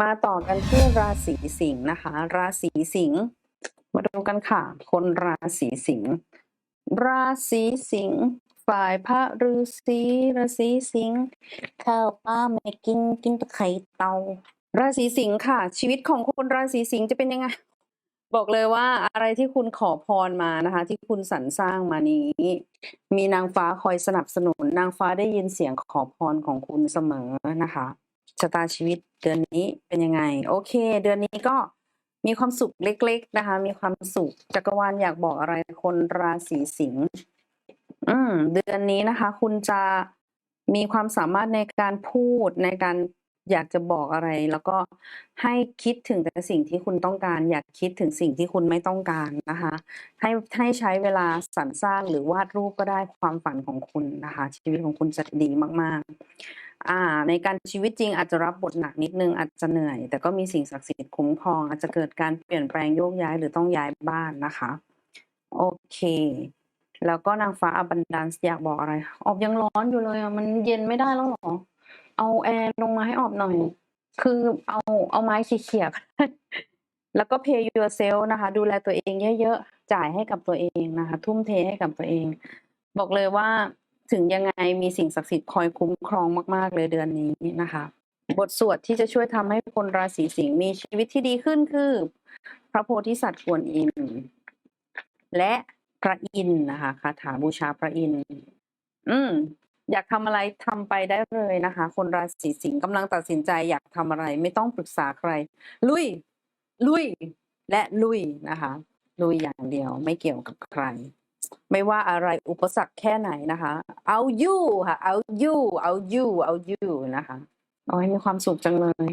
มาต่อกันที่ราศีสิงห์นะคะ ราศีสิงห์มาดูกันค่ะ คนราศีสิงห์ราศีสิงห์ฝ่ายพระฤาษีราศีสิงห์ข้าวปลาไม่กินกินแต่ไข่เตา ราศีสิงห์ค่ะ ชีวิตของคนราศีสิงห์จะเป็นยังไงบอกเลยว่าอะไรที่คุณขอพรมานะคะ ที่คุณสรรสร้างมานี้ มีนางฟ้าคอยสนับสนุน นางฟ้าได้ยินเสียงขอพรของคุณเสมอนะคะ ชะตาชีวิตเดือนนี้เป็นยังไง โอเค เดือนนี้ก็มีความสุขเล็ก ๆ นะคะ มีความสุขจักรวาลอยากบอกอะไรคนราศีสิงห์อืม เดือนนี้นะคะ คุณจะมีความสามารถในการพูดในการอยากจะบอกอะไร แล้วก็ให้คิดถึงแต่สิ่งที่คุณต้องการ อยากคิดถึงสิ่งที่คุณไม่ต้องการนะคะ ให้ให้ใช้เวลาสรรสร้างหรือวาดรูปก็ได้ความฝันของคุณนะคะ ชีวิตของคุณจะดีมาก ๆ อ่า ในการชีวิตจริงอาจจะรับบทหนักนิดนึงอาจจะเหนื่อย แต่ก็มีสิ่งศักดิ์สิทธิ์คุ้มครอง อาจจะเกิดการเปลี่ยนแปลงโยกย้ายหรือต้องย้ายบ้านนะคะ โอเค แล้วก็นางฟ้าอบันดาลอยากบอกอะไร ออบยังร้อนอยู่เลยอะมันเย็นไม่ได้แล้วเหรอ เอาแอร์ลงมาให้ออบหน่อย คือเอาเอาไม้เขี่ยๆแล้วก็ pay yourself นะคะ ดูแลตัวเองเยอะๆจ่ายให้กับตัวเองนะคะ ทุ่มเทให้กับตัวเอง บอกเลยว่า ถึงยังไงมีสิ่งศักดิ์สิทธิ์คอยคุ้มครองมาก ๆ เลยเดือนนี้นะคะ บทสวดที่จะช่วยทำให้คนราศีสิงห์มีชีวิตที่ดีขึ้นคือ พระโพธิสัตว์กวนอิมและพระอินนะคะคาถาบูชาพระอินอืมอยากทำอะไรทำไปได้เลยนะคะ คนราศีสิงห์กำลังตัดสินใจอยากทำอะไร ไม่ต้องปรึกษาใคร ลุย ลุย และลุยนะคะ ลุยอย่างเดียวไม่เกี่ยวกับใคร ไม่ว่าอะไรอุปสรรคแค่ไหนนะคะ เอาอยู่ค่ะ เอาอยู่เอาอยู่เอาอยู่นะคะเอาให้มีความสุขจังเลย